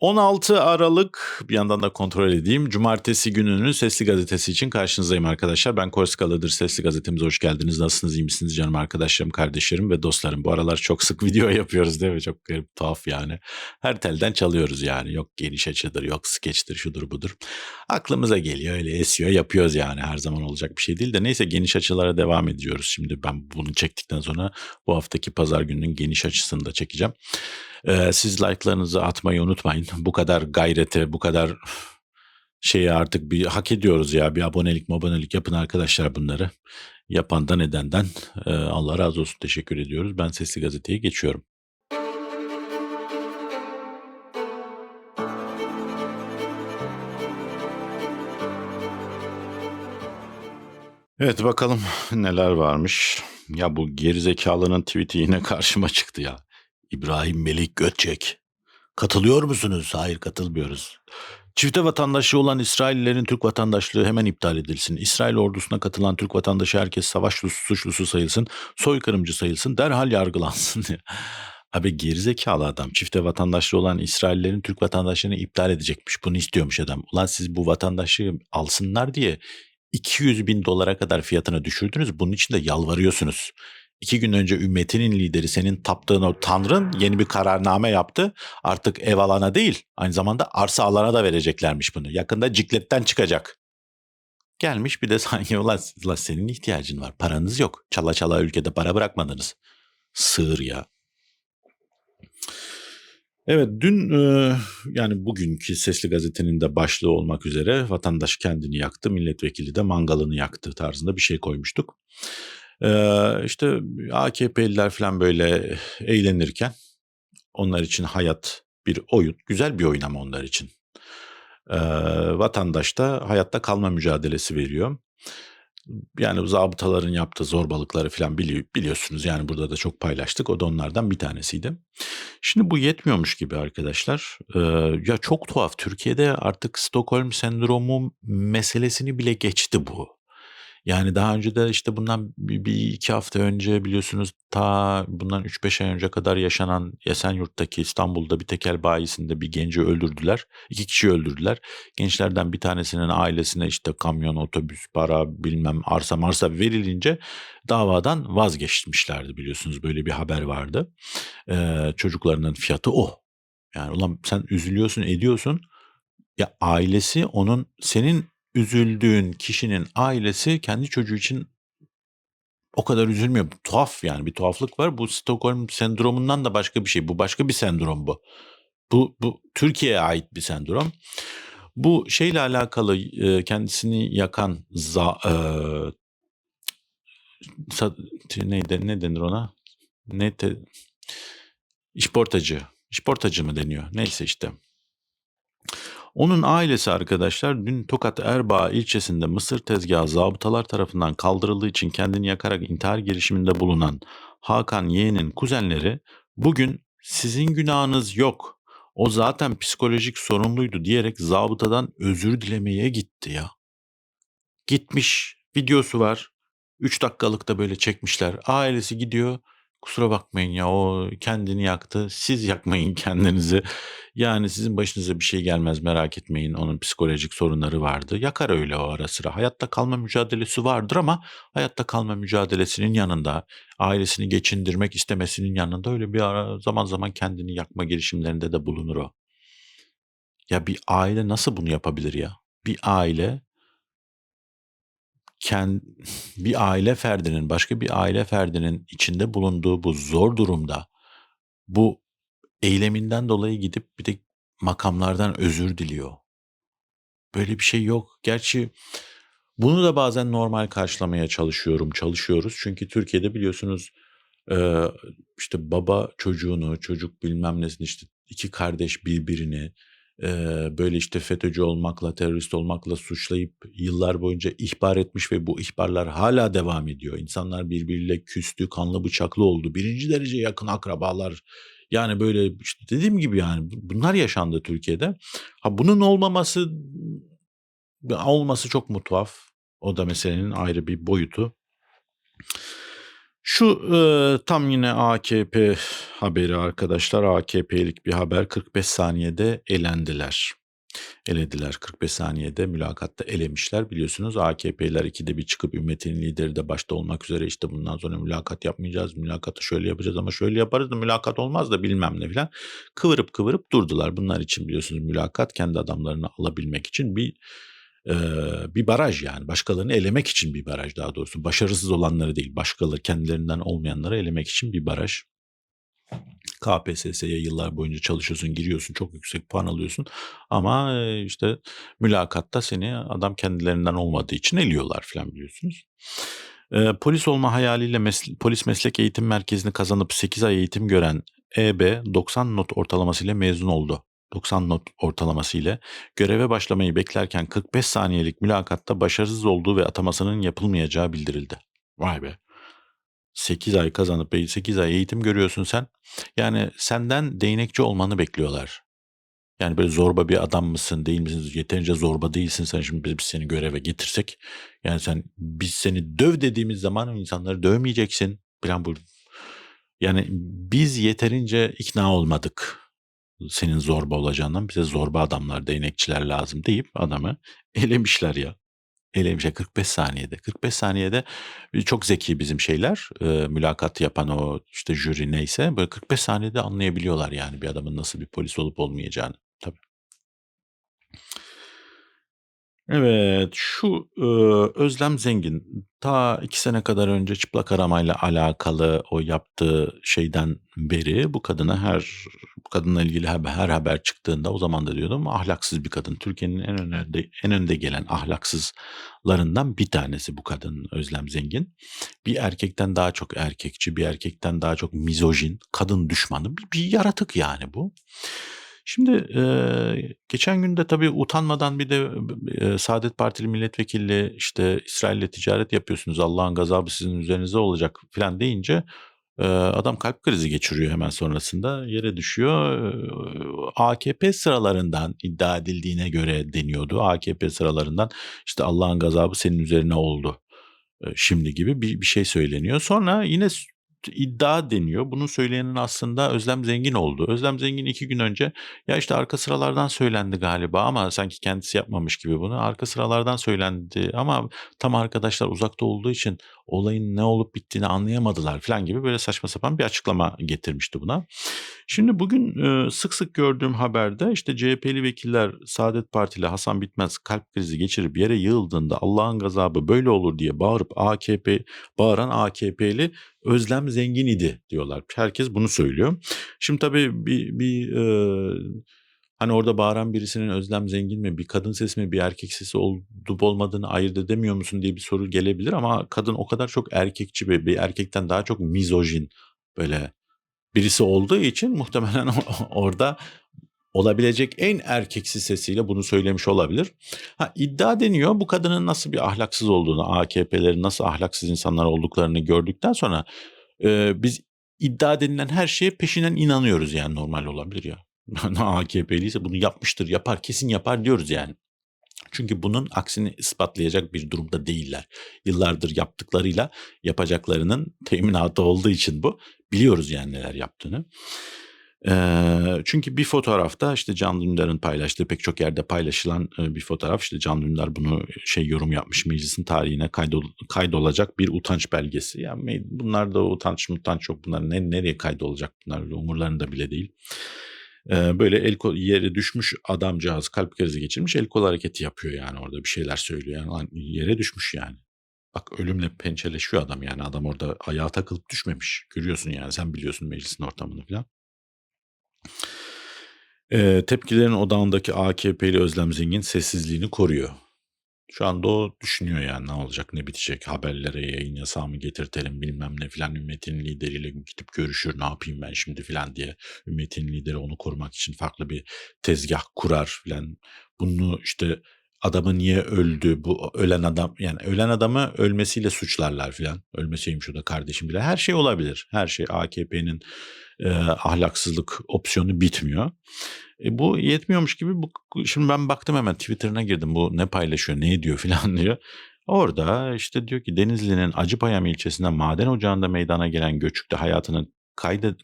16 Aralık bir yandan da kontrol edeyim. Cumartesi gününün Sesli Gazetesi için karşınızdayım arkadaşlar. Ben Korskalı'dır Sesli Gazetemize hoş geldiniz. Nasılsınız, iyi misiniz canım arkadaşlarım, kardeşlerim ve dostlarım. Bu aralar çok sık video yapıyoruz değil mi? Çok garip, tuhaf yani. Her telden çalıyoruz yani. Yok geniş açıdır, yok skeçtir, şudur budur. Aklımıza geliyor öyle esiyor yapıyoruz yani. Her zaman olacak bir şey değil de. Neyse geniş açılara devam ediyoruz. Şimdi ben bunu çektikten sonra bu haftaki pazar gününün geniş açısını da çekeceğim. Ee, siz like'larınızı atmayı unutmayın. Bu kadar gayrete, bu kadar şeyi artık bir hak ediyoruz ya. Bir abonelik abonelik yapın arkadaşlar bunları. Yapandan edenden e, Allah razı olsun teşekkür ediyoruz. Ben Sesli Gazete'ye geçiyorum. Evet bakalım neler varmış. Ya bu gerizekalının tweet'i yine karşıma çıktı ya. İbrahim Melik Göçek. Katılıyor musunuz? Hayır katılmıyoruz. Çifte vatandaşlığı olan İsraillerin Türk vatandaşlığı hemen iptal edilsin. İsrail ordusuna katılan Türk vatandaşı herkes savaş suçlusu sayılsın, soykırımcı sayılsın, derhal yargılansın diye. Abi gerizekalı adam çifte vatandaşlığı olan İsraillerin Türk vatandaşlığını iptal edecekmiş. Bunu istiyormuş adam. Ulan siz bu vatandaşlığı alsınlar diye 200 bin dolara kadar fiyatını düşürdünüz. Bunun için de yalvarıyorsunuz. İki gün önce ümmetinin lideri senin taptığın o tanrın yeni bir kararname yaptı. Artık ev alana değil aynı zamanda arsa alana da vereceklermiş bunu. Yakında cikletten çıkacak. Gelmiş bir de sanki ulan, ulan senin ihtiyacın var. Paranız yok. Çala çala ülkede para bırakmadınız. Sığır ya. Evet dün e, yani bugünkü Sesli Gazete'nin de başlığı olmak üzere vatandaş kendini yaktı, milletvekili de mangalını yaktı tarzında bir şey koymuştuk. Ee, işte AKP'liler falan böyle eğlenirken onlar için hayat bir oyun, güzel bir oyun ama onlar için. Vatandaş da hayatta kalma mücadelesi veriyor. Yani zabıtaların yaptığı zorbalıkları falan bili- biliyorsunuz. Yani burada da çok paylaştık. O da onlardan bir tanesiydi. Şimdi bu yetmiyormuş gibi arkadaşlar. Ee, ya çok tuhaf. Türkiye'de artık Stockholm sendromu meselesini bile geçti bu. Yani daha önce de işte bundan bir, bir iki hafta önce biliyorsunuz ta bundan 3-5 ay önce kadar yaşanan Esenyurt'taki İstanbul'da bir tekel bayisinde bir genci öldürdüler. İki kişi öldürdüler. Gençlerden bir tanesinin ailesine işte kamyon, otobüs, para bilmem arsa marsa verilince davadan vazgeçmişlerdi biliyorsunuz. Böyle bir haber vardı. Ee, çocuklarının fiyatı o. Yani ulan sen üzülüyorsun ediyorsun. Ya ailesi onun senin üzüldüğün kişinin ailesi kendi çocuğu için o kadar üzülmüyor. Tuhaf yani bir tuhaflık var. Bu Stockholm sendromundan da başka bir şey. Bu başka bir sendrom bu. Bu, bu Türkiye'ye ait bir sendrom. Bu şeyle alakalı e, kendisini yakan za, e, sa, neydi, ne denir ona? Ne te, işportacı. İşportacı mı deniyor? Neyse işte. Onun ailesi arkadaşlar dün Tokat Erbaa ilçesinde mısır tezgahı zabıtalar tarafından kaldırıldığı için kendini yakarak intihar girişiminde bulunan Hakan Yeğen'in kuzenleri bugün sizin günahınız yok. O zaten psikolojik sorumluydu diyerek zabıtadan özür dilemeye gitti ya. Gitmiş videosu var. 3 dakikalıkta böyle çekmişler. Ailesi gidiyor. Kusura bakmayın ya o kendini yaktı. Siz yakmayın kendinizi. Yani sizin başınıza bir şey gelmez merak etmeyin. Onun psikolojik sorunları vardı. Yakar öyle o ara sıra. Hayatta kalma mücadelesi vardır ama hayatta kalma mücadelesinin yanında ailesini geçindirmek istemesinin yanında öyle bir ara zaman zaman kendini yakma girişimlerinde de bulunur o. Ya bir aile nasıl bunu yapabilir ya? Bir aile kend, bir aile ferdinin başka bir aile ferdinin içinde bulunduğu bu zor durumda bu eyleminden dolayı gidip bir de makamlardan özür diliyor. Böyle bir şey yok. Gerçi bunu da bazen normal karşılamaya çalışıyorum, çalışıyoruz. Çünkü Türkiye'de biliyorsunuz işte baba çocuğunu, çocuk bilmem nesini işte iki kardeş birbirini böyle işte FETÖ'cü olmakla, terörist olmakla suçlayıp yıllar boyunca ihbar etmiş ve bu ihbarlar hala devam ediyor. İnsanlar birbiriyle küstü, kanlı bıçaklı oldu. Birinci derece yakın akrabalar yani böyle işte dediğim gibi yani bunlar yaşandı Türkiye'de. Ha bunun olmaması olması çok mu tuhaf? O da meselenin ayrı bir boyutu. Şu, eee, tam yine AKP haberi arkadaşlar. AKP'lik bir haber. 45 saniyede elendiler. Elediler 45 saniyede mülakatta elemişler. Biliyorsunuz AKP'liler ikide bir çıkıp ümmetin lideri de başta olmak üzere işte bundan sonra mülakat yapmayacağız, mülakatı şöyle yapacağız ama şöyle yaparız da mülakat olmaz da bilmem ne filan. Kıvırıp kıvırıp durdular. Bunlar için biliyorsunuz mülakat kendi adamlarını alabilmek için bir bir baraj yani. Başkalarını elemek için bir baraj daha doğrusu. Başarısız olanları değil, başkaları kendilerinden olmayanları elemek için bir baraj. KPSS'ye yıllar boyunca çalışıyorsun, giriyorsun, çok yüksek puan alıyorsun ama, işte mülakatta seni adam kendilerinden olmadığı için eliyorlar filan biliyorsunuz. Eee, polis olma hayaliyle mesl Polis Meslek Eğitim Merkezi'ni kazanıp 8 ay eğitim gören EB 90 not ortalamasıyla mezun oldu. 90 not ortalaması ile göreve başlamayı beklerken 45 saniyelik mülakatta başarısız olduğu ve atamasının yapılmayacağı bildirildi. Vay be! 8 ay kazanıp e 8 ay eğitim görüyorsun sen. Yani senden değnekçi olmanı bekliyorlar. Yani böyle zorba bir adam mısın, değil misin, yeterince zorba değilsin sen şimdi biz seni göreve getirsek, yani sen biz seni döv dediğimiz zaman insanları dövmeyeceksin filan bu yani biz yeterince ikna olmadık senin zorba olacağından, bize zorba adamlar, değnekçiler lazım deyip adamı elemişler ya. Elemişler 45 saniyede. 45 saniyede e, çok zeki bizim şeyler, eee, mülakat yapan o işte jüri neyse böyle 45 saniyede anlayabiliyorlar yani bir adamın nasıl bir polis olup olmayacağını. Tabii. Evet, şu, ııı, Özlem Zengin ta 2 sene kadar önce çıplak aramayla alakalı o yaptığı şeyden beri bu kadına her bu kadınla ilgili haber her haber çıktığında o zaman da diyordum ahlaksız bir kadın. Türkiye'nin en önde en önde gelen ahlaksızlarından bir tanesi bu kadın Özlem Zengin. Bir erkekten daha çok erkekçi, bir erkekten daha çok mizojin, kadın düşmanı bir bir yaratık yani bu. Şimdi, eee, geçen gün de tabii utanmadan bir de eee, Saadet Partili milletvekili, işte, "İsrail'le ticaret yapıyorsunuz, Allah'ın gazabı sizin üzerinize olacak." filan deyince, eee, adam kalp krizi geçiriyor hemen sonrasında, yere düşüyor. Eee, AKP sıralarından iddia edildiğine göre deniyordu. AKP sıralarından, işte, "Allah'ın gazabı senin üzerine oldu, şimdi." gibi bir bir şey söyleniyor. Sonra yine iddia deniyor. Bunu söyleyenin aslında Özlem Zengin olduğu. Özlem Zengin 2 gün önce, "Ya, işte, arka sıralardan söylendi galiba ama sanki kendisi yapmamış gibi bunu. Arka sıralardan söylendi ama tam arkadaşlar uzakta olduğu için olayın ne olup bittiğini anlayamadılar." filan gibi böyle saçma sapan bir açıklama getirmişti buna. Şimdi bugün, eee, sık sık gördüğüm haberde, işte, CHP'li vekiller Saadet Partili Hasan Bitmez kalp krizi geçirip yere yığıldığında "Allah'ın gazabı böyle olur." diye bağırıp AKP bağıran AKP'li Özlem Zengin idi diyorlar. Herkes bunu söylüyor. Şimdi tabii bir bir, eee, hani, orada bağıran birisinin Özlem Zengin mi, bir kadın sesi mi, bir erkek sesi olup olmadığını ayırt edemiyor musun diye bir soru gelebilir ama kadın o kadar çok erkekçi ve bir erkekten daha çok mizojin böyle birisi olduğu için muhtemelen orada olabilecek en erkeksi sesiyle bunu söylemiş olabilir. Ha, iddia deniyor bu kadının nasıl bir ahlaksız olduğunu, AKP'lerin nasıl ahlaksız insanlar olduklarını gördükten sonra, eee, biz iddia denilen her şeye peşinen inanıyoruz yani normal olabilir ya. AKP'liyse bunu yapmıştır, yapar, kesin yapar diyoruz yani. Çünkü bunun aksini ispatlayacak bir durumda değiller. Yıllardır yaptıklarıyla yapacaklarının teminatı olduğu için bu. Biliyoruz yani neler yaptığını. Eee, çünkü bir fotoğrafta, işte, Can Dündar'ın paylaştığı pek çok yerde paylaşılan, bir fotoğraf. İşte, Can Dündar bunu şey yorum yapmış, meclisin tarihine kaydol kaydolacak bir utanç belgesi. Ya, me bunlarda utanç mutanç yok. Bunlar ne nereye kaydolacak bunlar umurlarında bile değil. Böyle el kol yere düşmüş adamcağız kalp krizi geçirmiş, el kol hareketi yapıyor yani orada bir şeyler söylüyor. Yani lan yere düşmüş yani. Bak ölümle pençeleşiyor adam yani. Adam orada ayağa takılıp düşmemiş. Görüyorsun yani sen biliyorsun meclisin ortamını filan. Eee, tepkilerin odağındaki AKP'li Özlem Zengin sessizliğini koruyor. Şu anda o düşünüyor yani ne olacak, ne bitecek, haberlere yayın yasağı mı getirtelim bilmem ne filan, ümmetin lideriyle gidip görüşür, ne yapayım ben şimdi filan diye. Ümmetin lideri onu korumak için farklı bir tezgah kurar filan. Bunu işte adamı niye öldü, bu ölen adam yani ölen adamı ölmesiyle suçlarlar filan. Ölmeseymiş o da kardeşim bile. Her şey olabilir. Her şey AKP'nin, eee, ahlaksızlık opsiyonu bitmiyor. E, bu yetmiyormuş gibi bu şimdi ben baktım hemen Twitter'ına girdim. Bu ne paylaşıyor, ne ediyor filan diyor. Orada işte diyor ki Denizli'nin Acıpayam ilçesinde maden ocağında meydana gelen göçükte hayatını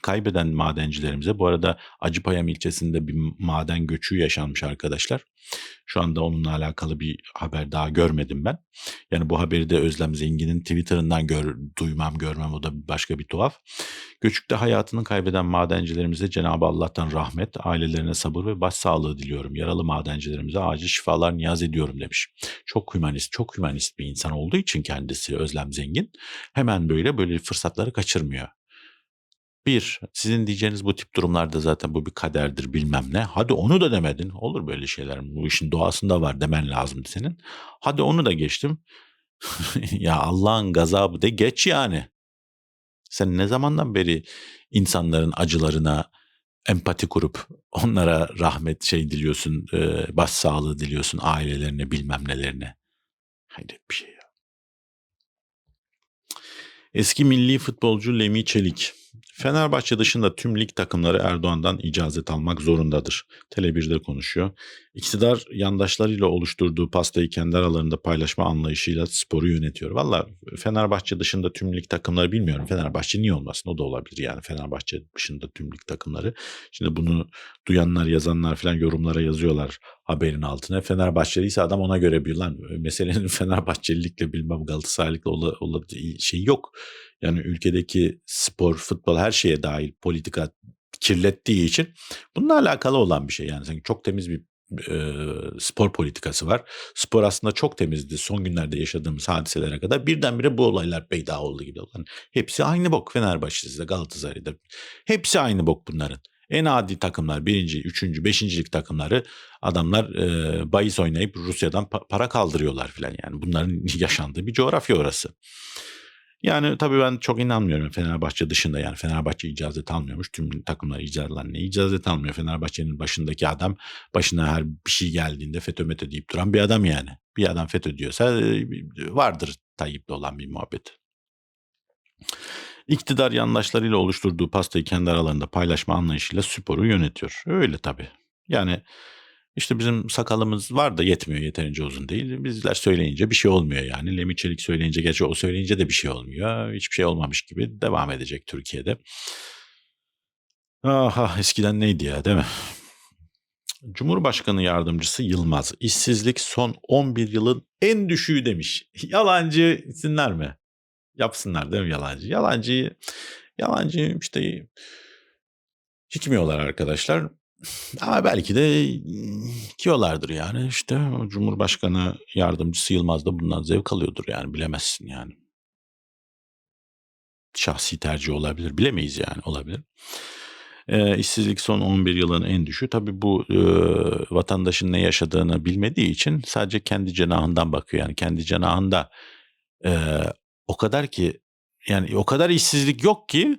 kaybeden madencilerimize bu arada Acıpayam ilçesinde bir maden göçüğü yaşanmış arkadaşlar. Şu anda onunla alakalı bir haber daha görmedim ben. Yani bu haberi de Özlem Zengin'in Twitter'ından gör, duymam görmem o da başka bir tuhaf. Göçükte hayatını kaybeden madencilerimize Cenab-ı Allah'tan rahmet, ailelerine sabır ve başsağlığı diliyorum. Yaralı madencilerimize acil şifalar niyaz ediyorum demiş. Çok hümanist, çok hümanist bir insan olduğu için kendisi Özlem Zengin hemen böyle böyle fırsatları kaçırmıyor. Bir, sizin diyeceğiniz bu tip durumlarda zaten bu bir kaderdir bilmem ne. Hadi onu da demedin. Olur böyle şeyler. Bu işin doğasında var demen lazımdı senin. Hadi onu da geçtim. ya Allah'ın gazabı de geç yani. Sen ne zamandan beri insanların acılarına empati kurup onlara rahmet şey diliyorsun, e, başsağlığı diliyorsun ailelerine bilmem nelerine. Hayret bir şey ya. Eski milli futbolcu Lemi Çelik. Fenerbahçe dışında tüm lig takımları Erdoğan'dan icazet almak zorundadır. Tele1'de konuşuyor. İktidar yandaşlarıyla oluşturduğu pastayı kendi aralarında paylaşma anlayışıyla sporu yönetiyor. Valla Fenerbahçe dışında tüm lig takımları bilmiyorum. Fenerbahçe niye olmasın? O da olabilir yani Fenerbahçe dışında tüm lig takımları. Şimdi bunu duyanlar, yazanlar falan yorumlara yazıyorlar haberin altına. Fenerbahçeliyse adam ona göre bir lan meselenin Fenerbahçelilikle bilmem Galatasaraylıkla ola, ola, şey yok. Yani ülkedeki spor, futbol her şeye dahil politika kirlettiği için bununla alakalı olan bir şey. Yani sanki çok temiz bir e, spor politikası var. Spor aslında çok temizdi son günlerde yaşadığımız hadiselere kadar. Birdenbire bu olaylar peyda oldu gibi. Yani hepsi aynı bok Fenerbahçe'de, Galatasaray'da. Hepsi aynı bok bunların. En adi takımlar birinci, üçüncü, beşincilik takımları adamlar e, bahis oynayıp Rusya'dan pa- para kaldırıyorlar filan yani. Bunların yaşandığı bir coğrafya orası. Yani tabii ben çok inanmıyorum Fenerbahçe dışında yani Fenerbahçe icazet almıyormuş. Tüm takımlar icazet ne icazet almıyor. Fenerbahçe'nin başındaki adam başına her bir şey geldiğinde FETÖ METÖ deyip duran bir adam yani. Bir adam FETÖ diyorsa vardır Tayyip'le olan bir muhabbet. İktidar yandaşlarıyla oluşturduğu pastayı kendi aralarında paylaşma anlayışıyla sporu yönetiyor. Öyle tabii. Yani işte bizim sakalımız var da yetmiyor yeterince uzun değil. Bizler söyleyince bir şey olmuyor yani. Lemi Çelik söyleyince gerçi o söyleyince de bir şey olmuyor. Hiçbir şey olmamış gibi devam edecek Türkiye'de. Aha eskiden neydi ya değil mi? Cumhurbaşkanı yardımcısı Yılmaz işsizlik son 11 yılın en düşüğü demiş. Yalancı isimler mi? Yapsınlar değil mi yalancı? Yalancı yalancı işte çıkmıyorlar arkadaşlar. Ama belki de kiyorlardır yani. işte Cumhurbaşkanı yardımcısı Yılmaz da bundan zevk alıyordur yani bilemezsin yani. Şahsi tercih olabilir. Bilemeyiz yani olabilir. Eee, işsizlik son 11 yılın en düşüğü. Tabii bu, ııı, vatandaşın ne yaşadığını bilmediği için sadece kendi cenahından bakıyor. Yani kendi cenahında, eee, o kadar ki yani o kadar işsizlik yok ki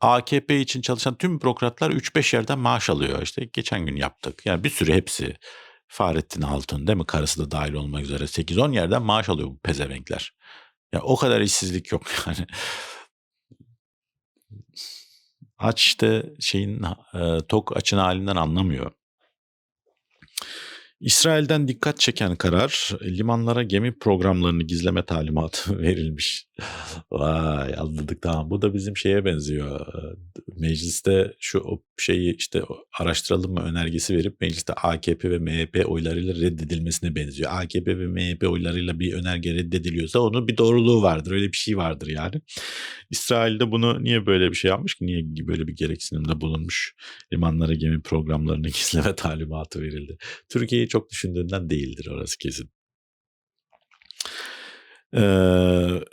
AKP için çalışan tüm bürokratlar 3-5 yerden maaş alıyor. İşte geçen gün yaptık. Yani bir sürü hepsi. Fahrettin Altun değil mi? Karısı da dahil olmak üzere 8-10 yerden maaş alıyor bu pezevenkler. Ya o kadar işsizlik yok yani. Aç işte şeyin eee, tok açın halinden anlamıyor. İsrail'den dikkat çeken karar, limanlara gemi programlarını gizleme talimatı verilmiş. Vay anladık tamam. Bu da bizim şeye benziyor. Mecliste şu şeyi işte araştıralım mı önergesi verip mecliste AKP ve MHP oylarıyla reddedilmesine benziyor. AKP ve MHP oylarıyla bir önerge reddediliyorsa onun bir doğruluğu vardır. Öyle bir şey vardır yani. İsrail'de bunu niye böyle bir şey yapmış ki? Niye böyle bir gereksinimde bulunmuş? Limanlara gemi programlarını gizleme talimatı verildi. Türkiye'yi çok düşündüğünden değildir orası kesin. Eee,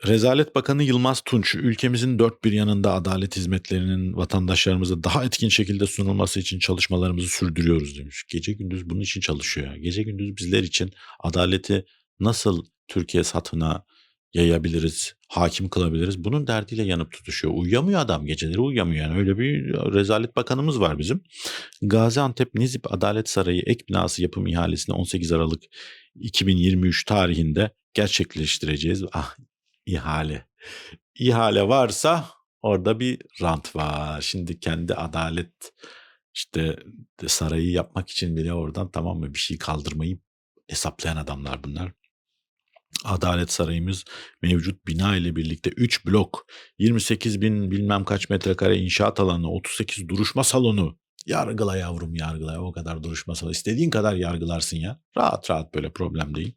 Rezalet Bakanı Yılmaz Tunç, ülkemizin dört bir yanında adalet hizmetlerinin vatandaşlarımıza daha etkin şekilde sunulması için çalışmalarımızı sürdürüyoruz demiş. Gece gündüz bunun için çalışıyor. Gece gündüz bizler için adaleti nasıl Türkiye satına yayabiliriz, hakim kılabiliriz bunun derdiyle yanıp tutuşuyor. Uyuyamıyor adam geceleri uyuyamıyor yani öyle bir rezalet bakanımız var bizim. Gaziantep Nizip Adalet Sarayı ek binası yapım ihalesini 18 Aralık 2023 tarihinde gerçekleştireceğiz. Ah ihale. İhale varsa orada bir rant var. Şimdi kendi adalet işte sarayı yapmak için bile oradan tamam mı bir şey kaldırmayı hesaplayan adamlar bunlar. Adalet Sarayımız mevcut bina ile birlikte 3 blok, 28.000 bilmem kaç metrekare inşaat alanı, 38 duruşma salonu. Yargıla yavrum yargıla. O kadar duruşma salonu. İstediğin kadar yargılarsın ya. Rahat rahat böyle problem değil.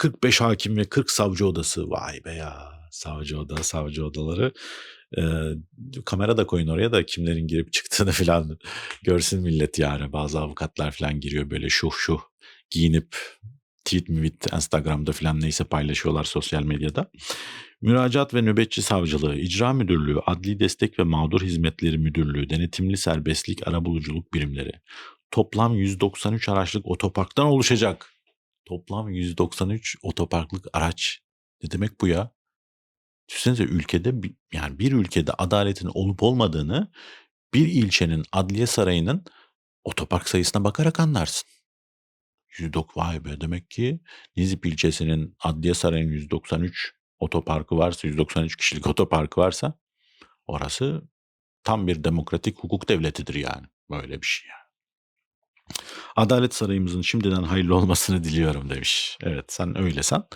45 hakim ve 40 savcı odası. Vay be ya. Savcı oda, savcı odaları. Ee, kamera da koyun oraya da kimlerin girip çıktığını falan görsün millet yani. Bazı avukatlar falan giriyor böyle şuh şuh giyinip tweet mi Instagram'da falan neyse paylaşıyorlar sosyal medyada. Müracaat ve Nöbetçi Savcılığı, İcra Müdürlüğü, Adli Destek ve Mağdur Hizmetleri Müdürlüğü, Denetimli Serbestlik Arabuluculuk Birimleri. Toplam 193 araçlık otoparktan oluşacak. Toplam 193 otoparklık araç. Ne demek bu ya? Düşünsenize ülkede yani bir ülkede adaletin olup olmadığını bir ilçenin adliye sarayının otopark sayısına bakarak anlarsın. 109 vay be demek ki Nizip ilçesinin adliye sarayının 193 otoparkı varsa 193 kişilik otoparkı varsa orası tam bir demokratik hukuk devletidir yani. Böyle bir şey yani. Adalet Sarayımızın şimdiden hayırlı olmasını diliyorum demiş. Evet sen öylesan.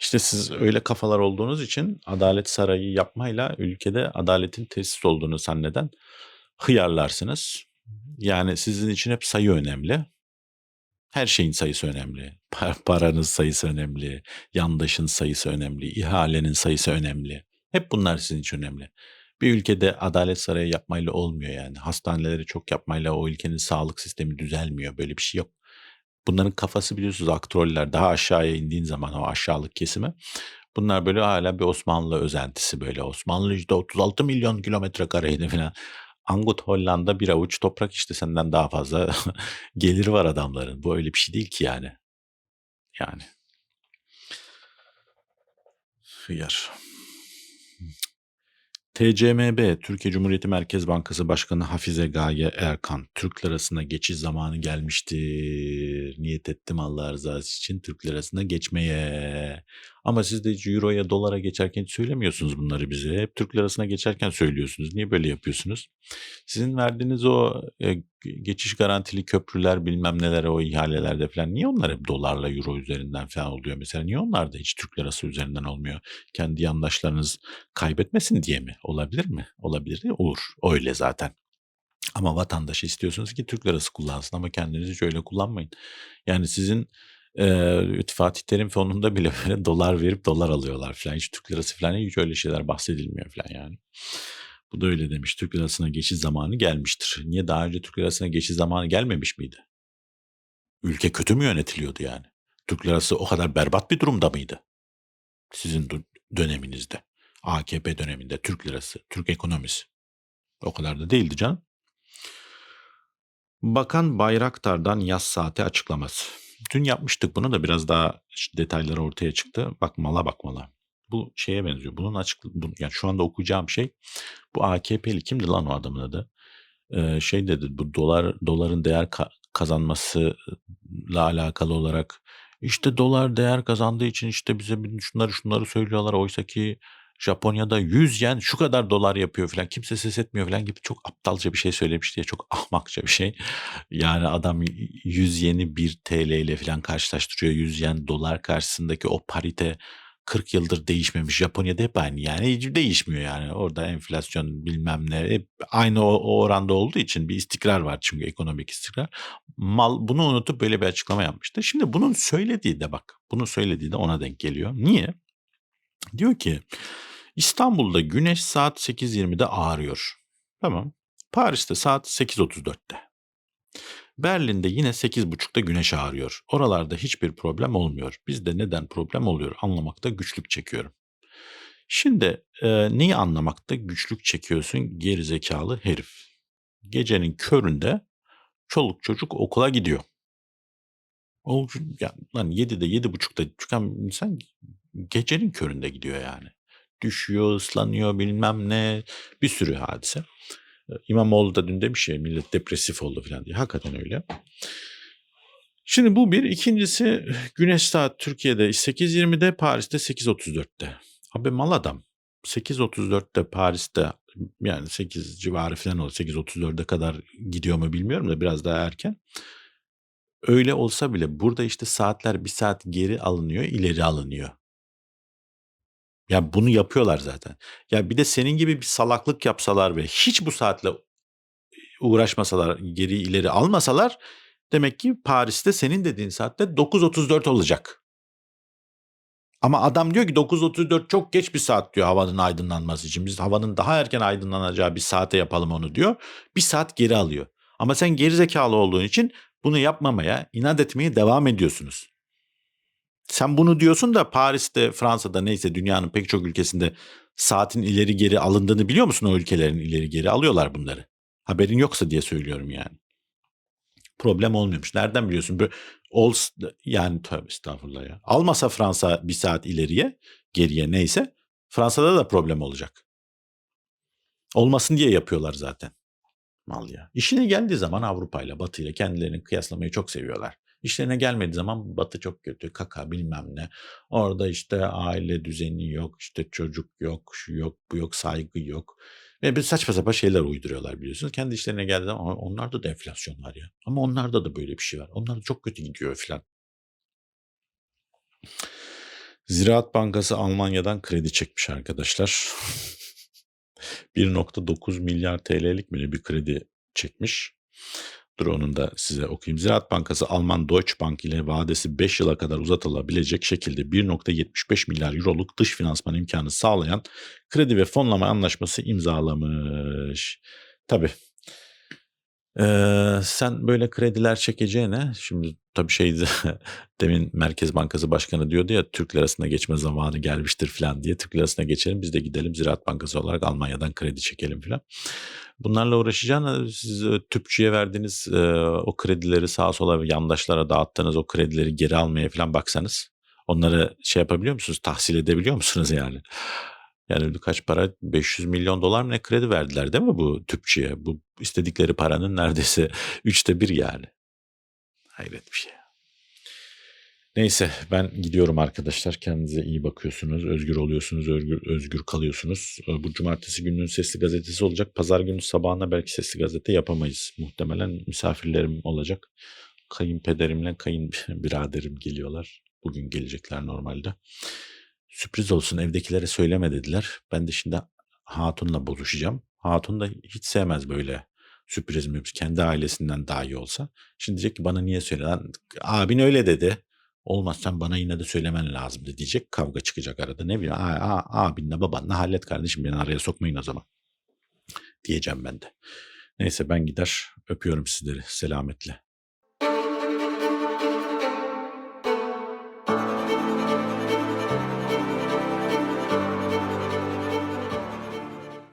İşte siz öyle kafalar olduğunuz için Adalet Sarayı yapmayla ülkede adaletin tesis olduğunu zanneden hıyarlarsınız. Yani sizin için hep sayı önemli. Her şeyin sayısı önemli. Pa- Paranın sayısı önemli. Yandaşın sayısı önemli. ihalenin sayısı önemli. Hep bunlar sizin için önemli. Bir ülkede adalet sarayı yapmayla olmuyor yani. Hastaneleri çok yapmayla o ülkenin sağlık sistemi düzelmiyor. Böyle bir şey yok. Bunların kafası biliyorsunuz aktroller daha aşağıya indiğin zaman o aşağılık kesime. Bunlar böyle hala bir Osmanlı özentisi böyle. Osmanlı işte 36 milyon kilometre kareydi falan. Angut Hollanda bir avuç toprak işte senden daha fazla geliri var adamların. Bu öyle bir şey değil ki yani. Yani. Hıyar. TCMB, Türkiye Cumhuriyeti Merkez Bankası Başkanı Hafize Gaye Erkan, Türk lirasına geçiş zamanı gelmiştir. Niyet ettim Allah rızası için Türk lirasına geçmeye. Ama siz de euroya, dolara geçerken söylemiyorsunuz bunları bize. Hep Türk lirasına geçerken söylüyorsunuz. Niye böyle yapıyorsunuz? Sizin verdiğiniz o e, geçiş garantili köprüler bilmem neler o ihalelerde falan niye onlar hep dolarla euro üzerinden falan oluyor mesela? Niye onlar da hiç Türk lirası üzerinden olmuyor? Kendi yandaşlarınız kaybetmesin diye mi? Olabilir mi? Olabilir de olur. Öyle zaten. Ama vatandaş istiyorsunuz ki Türk lirası kullansın ama kendinizi hiç öyle kullanmayın. Yani sizin e, Fatih Terim fonunda bile böyle dolar verip dolar alıyorlar falan. Hiç Türk lirası falan hiç öyle şeyler bahsedilmiyor falan yani. Bu da öyle demiş. Türk lirasına geçiş zamanı gelmiştir. Niye daha önce Türk lirasına geçiş zamanı gelmemiş miydi? Ülke kötü mü yönetiliyordu yani? Türk lirası o kadar berbat bir durumda mıydı? Sizin dö- döneminizde. AKP döneminde Türk lirası, Türk ekonomisi. O kadar da değildi canım. Bakan Bayraktar'dan yaz saati açıklaması. Dün yapmıştık bunu da biraz daha detayları ortaya çıktı. Bakmala bakmala. Bu şeye benziyor. Bunun açık bu, yani şu anda okuyacağım şey bu AKP'li kimdi lan o adamın adı? Ee, şey dedi bu dolar doların değer ka- kazanmasıyla alakalı olarak işte dolar değer kazandığı için işte bize şunları şunları söylüyorlar oysa ki Japonya'da 100 yen şu kadar dolar yapıyor falan kimse ses etmiyor falan gibi çok aptalca bir şey söylemiş diye çok ahmakça bir şey. Yani adam 100 yeni 1 TL ile falan karşılaştırıyor. 100 yen dolar karşısındaki o parite 40 yıldır değişmemiş. Japonya'da hep aynı yani hiç değişmiyor yani. Orada enflasyon bilmem ne hep aynı o, o oranda olduğu için bir istikrar var çünkü ekonomik istikrar. Mal bunu unutup böyle bir açıklama yapmıştı. Şimdi bunun söylediği de bak bunun söylediği de ona denk geliyor. Niye? Diyor ki İstanbul'da güneş saat 8.20'de ağrıyor. Tamam. Paris'te saat 8.34'te. Berlin'de yine 8.30'da güneş ağrıyor. Oralarda hiçbir problem olmuyor. Bizde neden problem oluyor anlamakta güçlük çekiyorum. Şimdi e, neyi anlamakta güçlük çekiyorsun gerizekalı herif? Gecenin köründe çoluk çocuk okula gidiyor. O, ya, lan 7'de 7.30'da çıkan insan gecenin köründe gidiyor yani. Düşüyor, ıslanıyor bilmem ne bir sürü hadise. İmamoğlu da dün demiş ya millet depresif oldu falan diye. Hakikaten öyle. Şimdi bu bir. ikincisi güneş saat Türkiye'de 8.20'de Paris'te 8.34'te. Abi mal adam. 8.34'te Paris'te yani 8 civarı falan oldu. 8.34'e kadar gidiyor mu bilmiyorum da biraz daha erken. Öyle olsa bile burada işte saatler bir saat geri alınıyor, ileri alınıyor. Ya bunu yapıyorlar zaten. Ya bir de senin gibi bir salaklık yapsalar ve hiç bu saatle uğraşmasalar, geri ileri almasalar demek ki Paris'te senin dediğin saatte 9.34 olacak. Ama adam diyor ki 9.34 çok geç bir saat diyor havanın aydınlanması için. Biz havanın daha erken aydınlanacağı bir saate yapalım onu diyor. Bir saat geri alıyor. Ama sen gerizekalı olduğun için bunu yapmamaya, inat etmeye devam ediyorsunuz. Sen bunu diyorsun da Paris'te, Fransa'da neyse dünyanın pek çok ülkesinde saatin ileri geri alındığını biliyor musun o ülkelerin ileri geri alıyorlar bunları. Haberin yoksa diye söylüyorum yani. Problem olmuyormuş. Nereden biliyorsun? Böyle ol, yani tövbe estağfurullah ya. Almasa Fransa bir saat ileriye, geriye neyse Fransa'da da problem olacak. Olmasın diye yapıyorlar zaten. Mal ya. İşine geldiği zaman Avrupa ile Batı ile kendilerini kıyaslamayı çok seviyorlar. İşlerine gelmediği zaman Batı çok kötü, kaka bilmem ne. Orada işte aile düzeni yok, işte çocuk yok, şu yok, bu yok, saygı yok. Ve bir saçma sapan şeyler uyduruyorlar biliyorsunuz. Kendi işlerine geldiği zaman "Aa, onlarda da enflasyon var ya. Ama onlarda da böyle bir şey var. Onlar da çok kötü gidiyor filan. Ziraat Bankası Almanya'dan kredi çekmiş arkadaşlar. 1.9 milyar TL'lik mi bir kredi çekmiş. Dur onun da size okuyayım. Ziraat Bankası Alman Deutsche Bank ile vadesi 5 yıla kadar uzatılabilecek şekilde 1.75 milyar euroluk dış finansman imkanı sağlayan kredi ve fonlama anlaşması imzalamış. Tabii. Ee, sen böyle krediler çekeceğine şimdi tabii şeydi demin Merkez Bankası Başkanı diyordu ya Türk lirasına geçme zamanı gelmiştir falan diye Türk lirasına geçelim biz de gidelim Ziraat Bankası olarak Almanya'dan kredi çekelim falan. Bunlarla uğraşacağına siz tüpçüye verdiğiniz e, o kredileri sağa sola yandaşlara dağıttığınız o kredileri geri almaya falan baksanız onları şey yapabiliyor musunuz? Tahsil edebiliyor musunuz yani? Yani kaç para? 500 milyon dolar mı ne kredi verdiler değil mi bu tüpçüye? Bu istedikleri paranın neredeyse üçte bir yani. Hayret bir şey. Neyse ben gidiyorum arkadaşlar. Kendinize iyi bakıyorsunuz. Özgür oluyorsunuz. Özgür, özgür kalıyorsunuz. Ee, Bu cumartesi gününün sesli gazetesi olacak. Pazar günü sabahına belki sesli gazete yapamayız. Muhtemelen misafirlerim olacak. Kayınpederimle kayınbiraderim geliyorlar. Bugün gelecekler normalde. Sürpriz olsun evdekilere söyleme dediler. Ben de şimdi Hatun'la buluşacağım. Hatun da hiç sevmez böyle sürpriz mi kendi ailesinden daha iyi olsa. Şimdi diyecek ki bana niye söyle lan abin öyle dedi. Olmaz sen bana yine de söylemen lazımdı diyecek. Kavga çıkacak arada. Ne bileyim a, a, abinle babanla hallet kardeşim beni araya sokmayın o zaman. Diyeceğim ben de. Neyse ben gider öpüyorum sizleri selametle.